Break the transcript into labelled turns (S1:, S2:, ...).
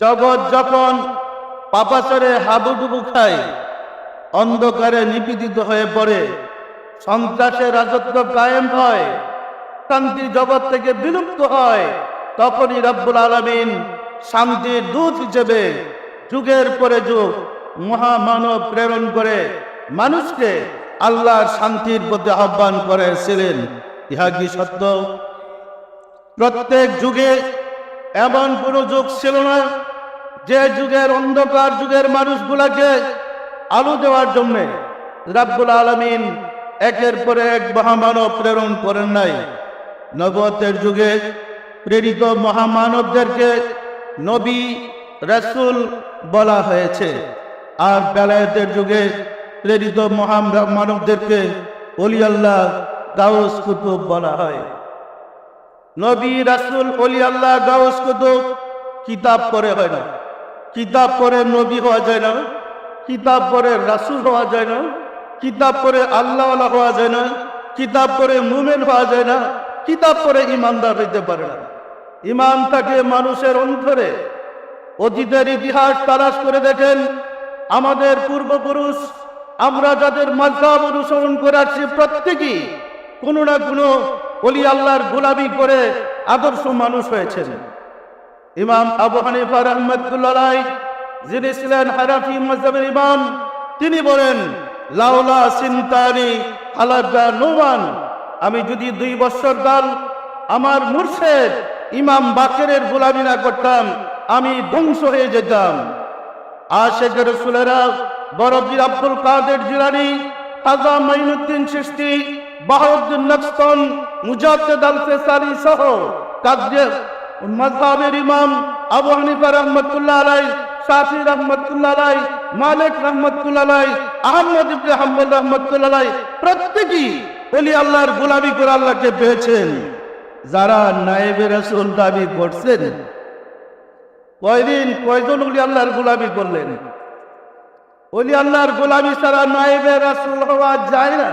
S1: জগৎ যখন পাপাচারে হাবুডুবু খায়, অন্ধকারে নিপীড়িত হয়ে পড়ে সন্ত্রাসের রাজত্ব কায়েম হয় শান্তি জগৎ থেকে বিলুপ্ত হয়, তখনই রব্বুল আলমিন শান্তির দূত হিসেবে যুগের পরে যুগ মহামানব প্রেরণ করে মানুষকে আল্লাহর শান্তির প্রতি আহ্বান করেছিলেন। ইহা কি সত্য? প্রত্যেক যুগে এমন কোনো যুগ ছিল না যে যুগের অন্ধকার যুগের মানুষগুলাকে আলো দেওয়ার জন্য রাব্বুল আলমিন একের পর এক মহামানব প্রেরণ করেন নাই। নবতের যুগে প্রেরিত মহামানবদেরকে নবী, রাসূল বলা হয়েছে। আর বেলায়েতের যুগে প্রেরিত মহামানবদেরকে অলি আল্লাহ গাউস কুতুব বলা হয়। নবী রাসূল অলি আল্লাহ, গাউস কুতুব, কিতাব পড়ে হয় না। কিতাব পড়ে নবী হওয়া যায় না। কিতাব পড়ে রাসূল হওয়া যায় না। কিতাব পড়ে আল্লাহ হওয়া যায় না। কিতাব পড়ে মুমেন হওয়া যায় না। কিতাব পড়ে ইমানদার হইতে পারে না। ইমান থাকে মানুষের অন্তরে। অতীতের ইতিহাস তালাশ করে দেখেন, আমাদের পূর্বপুরুষ, আমরা যাদের মাঝাব অনুসরণ করে আসছি, প্রত্যেকেই কোনো না কোনো অলি আল্লাহর গোলামি করে আদর্শ মানুষ হয়েছেন। ইমাম আবু হানিফা রহমতুল্লাহ যিনি ছিলেন হারাফি মজাবের ইমাম, তিনি বলেন, লাউলা সিন্তানি আলাদা নোমান আমি যদি দুই বছর কাল আমার মুর্শেদ ইমাম বাকেরের গোলামি না করতাম, আমি ধ্বংস হয়ে যেতাম। আশেখ রসুলেরা বরফির আব্দুল কাদের জিলানি খাজা মাইনুদ্দিন সৃষ্টি বাহাউদ্দিন নকস্তন মুজাদ্দেদ আল ফেসারি সহ কাজে মজহাবের ইমাম আবু হানিফা রহমতুল্লাহ আলাই শাফি রহমতুল্লাহ আলাই মালিক রহমতুল্লাহ আলাই আহমদ ইবনে হাম্বল রহমতুল্লাহ আলাই প্রত্যেকই ওলি আল্লাহর গোলামি করে আল্লাহকে পেয়েছেন। যারা নায়েবে রাসূল দাবি করছেন, কয়দিন কয়জন উলি আল্লাহর গোলামি করলেন? ওলি আল্লাহর গোলামি ছাড়া নায়েবে রাসূল হওয়া যায় না।